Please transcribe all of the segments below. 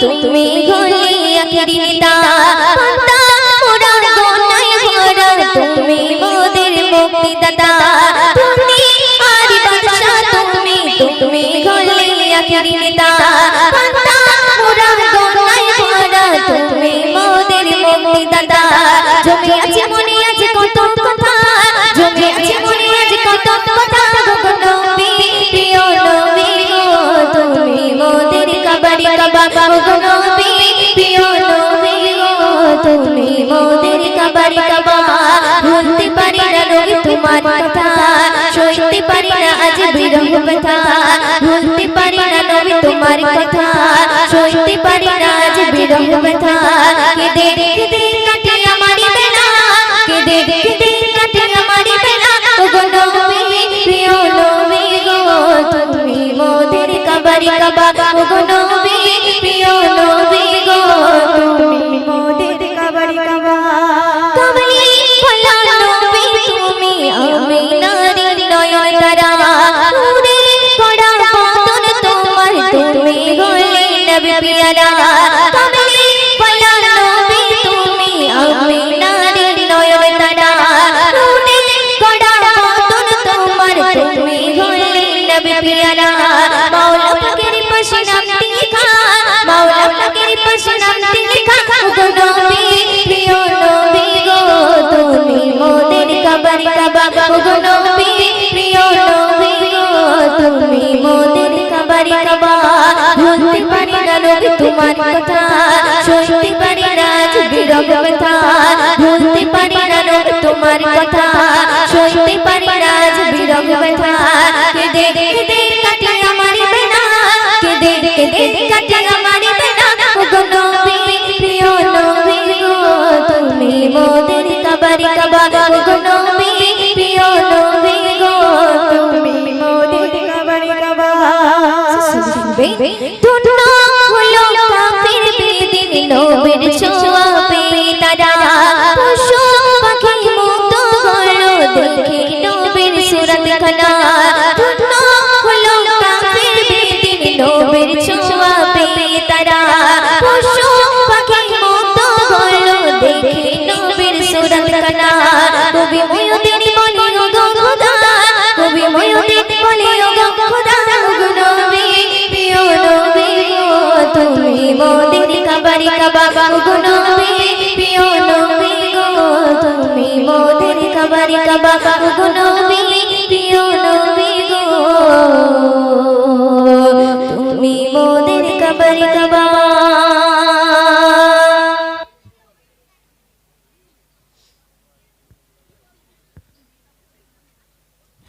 Tô তোমার কথা সইতে পারি না আজ বিরহ ব্যথা ভুলতে পারি না নবী তোমার কথা সইতে পারি না আজ বিরহ ব্যথা তোমার কথা শুনতে পারি না বিরব কথা। ভুলতে পারি না তোমার কথা শুনতে পারি না বিরব কথা। কেঁদে কেঁদে কাটে আমার বেদনা, কেঁদে কেঁদে কাটে আমার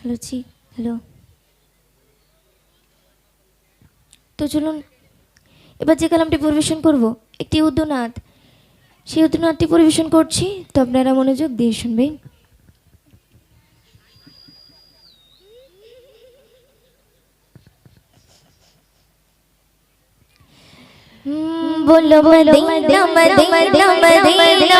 হ্যালো জি হ্যালো তো চলুন এবার যে কালামটি পরিবেশন করব একটি উদ্যনাথ সেই উদ্যনাথটি পরিবেশন করছি তো আপনারা মনোযোগ দিয়ে শুনবেন বলো মদিনা মদিনা মদিনা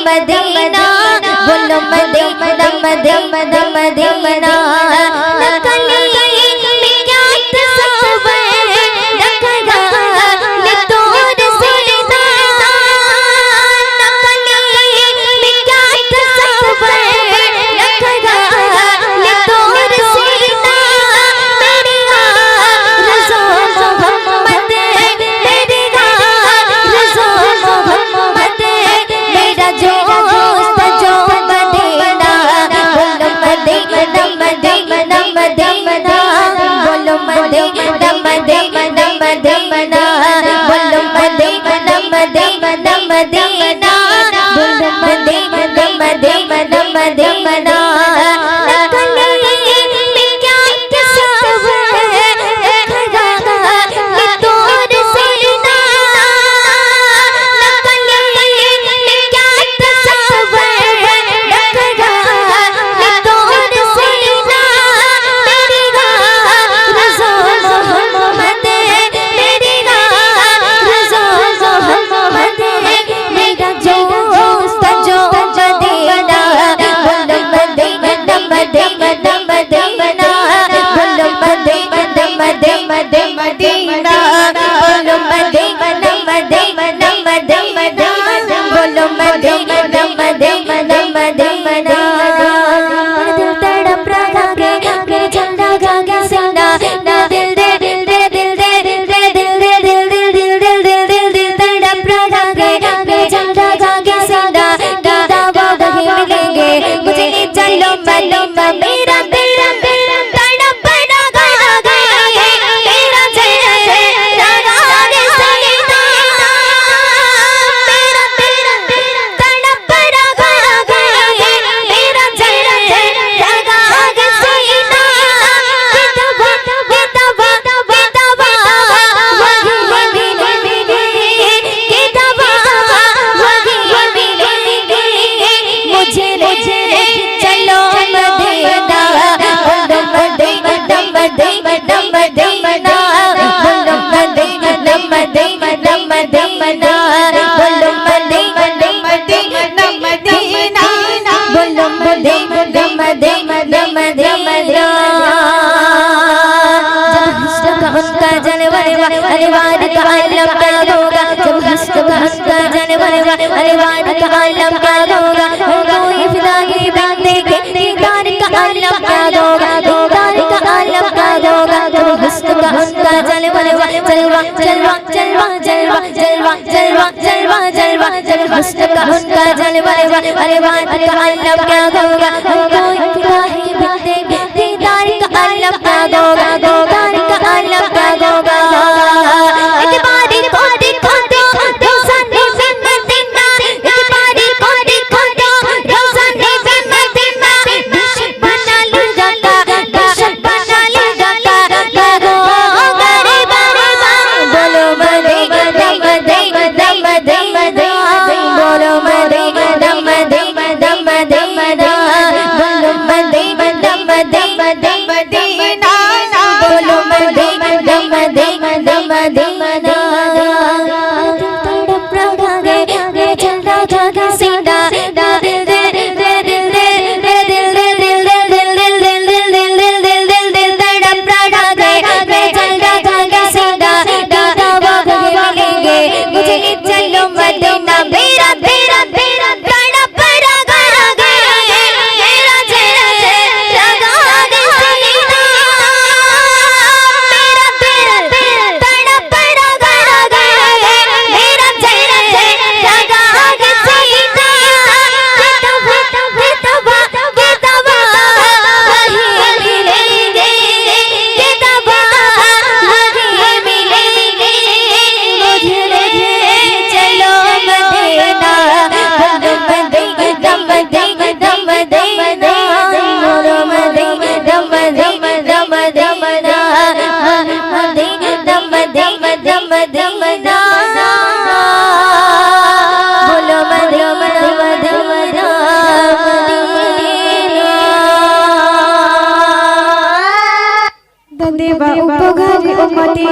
जलवा जलवा जलवा जलवा जलवा जलवा हुस्न का उनका जलवा अरे वाह अरे वाह अल्लाह क्या होगा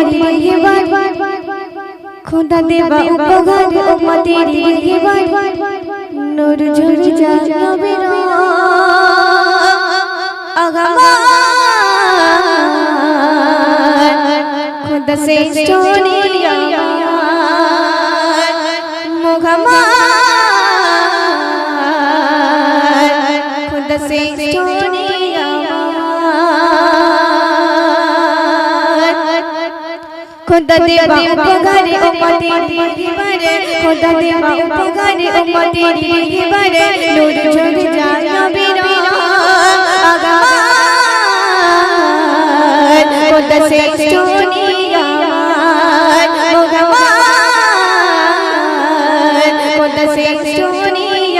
উম্মতের হেবার খোদা দেবা উপকার উম্মতের হেবার নূর ঝরে যাবে আগামার খোদা সে চোরে खुदा दे बाबा घरे उम्मते दी भरे खुदा दे बाबा घरे उम्मते दी भरे नूर जुग जान नबी आगा खुदा खुदा से चुनिया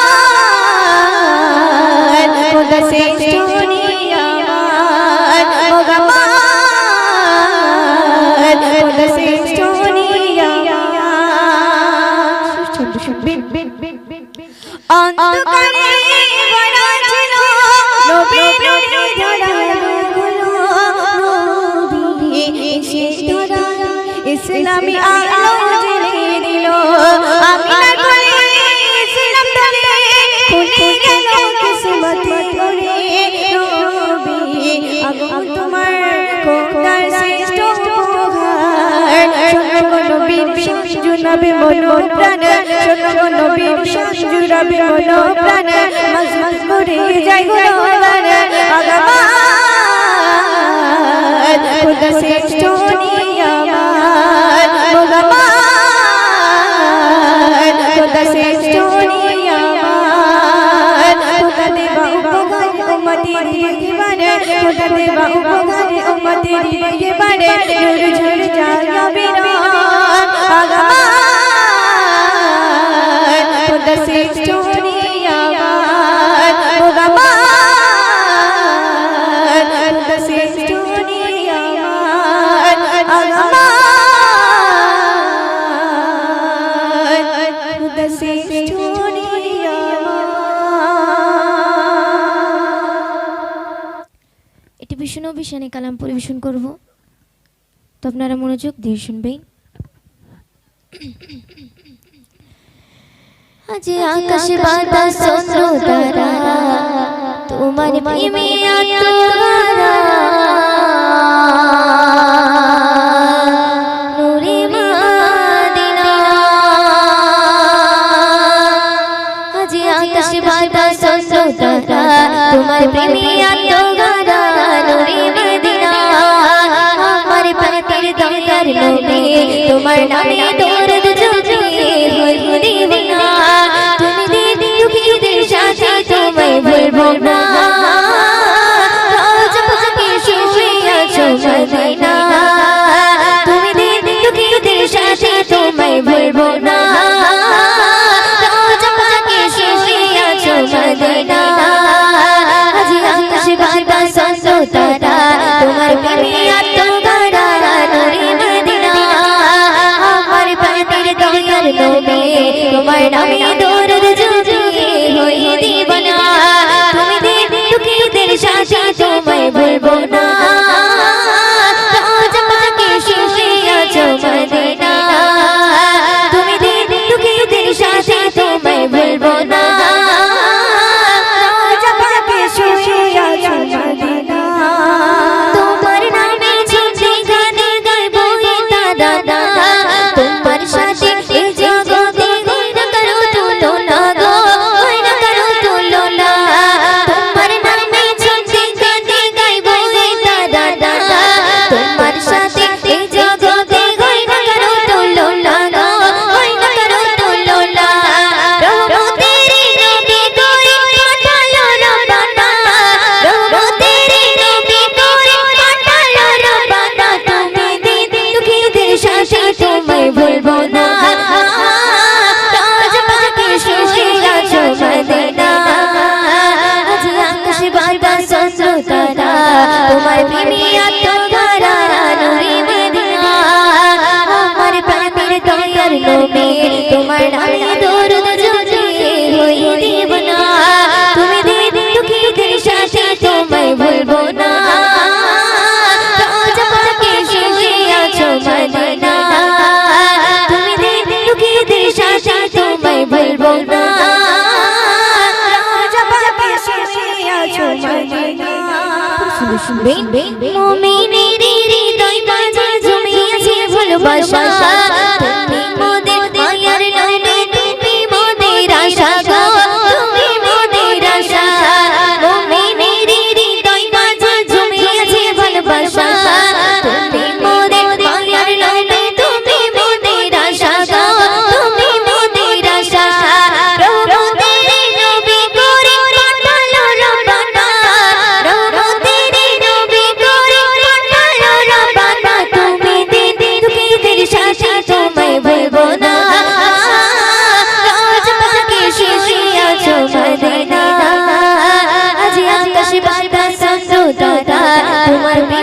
খোদা শ্রেষ্ঠ জুড়াবে মন প্রাণ শোনো নবীর শান জুড়াবে মন প্রাণ মজমজ করে যাই গো ভগবান ভগবান খোদা শ্রেষ্ঠ নিয়ামান ভগবান খোদা শ্রেষ্ঠ নিয়ামান খোদা দেবা উপকার উম্মতের জীবনে খোদা দেবা উপকার উম্মতের জীবনে ঝুর ঝুর জাগাবে না শ্রেষ্ঠ এটি ভীষণ ভীষণে কালাম পরিবেশন করব। তো আপনারা মনোযোগ দিয়ে শুনবেন। अजी आकाश बादा सोनो तारा तुम्हारे प्रेमिया नूरी मादिना अजी आकाश बादा सोनो तारा तुम्हारे प्रेमिया नूरी मादिना हमारे पत्ते दम कर bem, bem, bem, bem,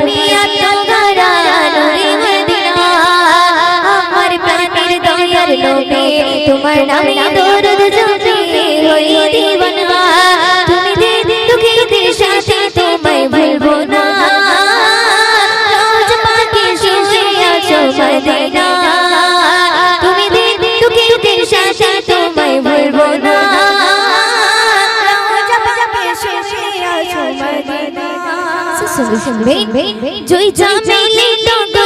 দুনিয়া তোমার নূরে মদিনা আমার প্রাণের দয়ার লোভে তোমার নামে দরদ জমে হই দিবানা শুনবে জয় চামেলি ডগা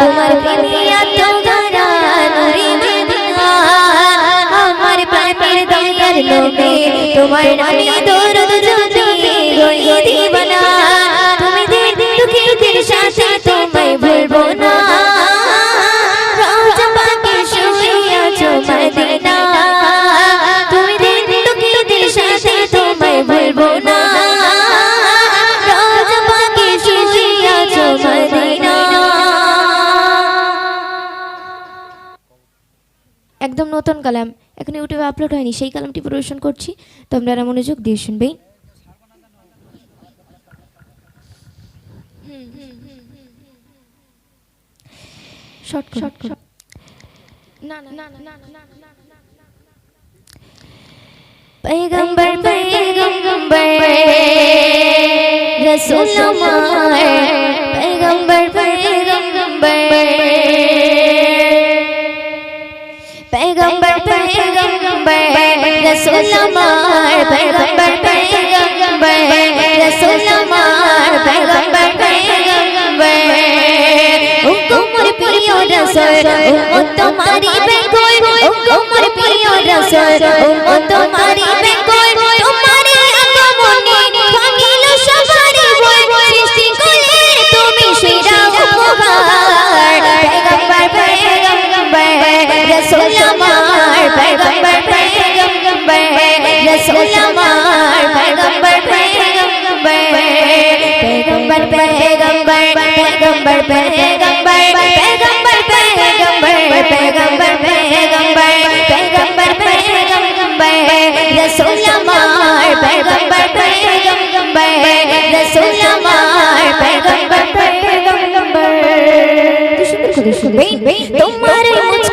তোমার প্রেমিয়া তো গারা নুরি মদিনা আমার প্রেমের দয়ার লোকে তোমার নামে দরদ একদম নতুন কালাম এখন ইউটিউবে আপলোড হয়নি সেই কালামটি পরিবেশন করছি তো আপনারা মনোযোগ দিয়ে শুনবেন শর্ট শর্ট না না না না না पैगंबर पैगंबर रसूल हमार पैगंबर पैगंबर पैगंबर पैगंबर रसूल हमार पैगंबर पैगंबर रसूल हमार पैगंबर पैगंबर उनको मोर प्रिय रसूल उम्मत तुम्हारी बेकोल उनको मोर प्रिय रसूल उम्मत तुम्हारी बेकोल तुम्हारे আগমনে ভাঙিল সবারই বল সৃষ্টি করলে তুমি সেরা উপহার পেগম্বর পেগম্বর রসুল আমার পেগম্বর পেগম্বর রসুল আমার পেগম্বর পেগম্বর পেগম্বর পেগম্বর পেগম্বর পেগম্বর পেগম্বর পেগম্বর পেগম্বর পেগম্বর পেগম্বর পেগম্বর রসুল আমার পেগম্বর পেগম্বর রসুল আমার পেগম্বর পেগম্বর তোমার মুচকি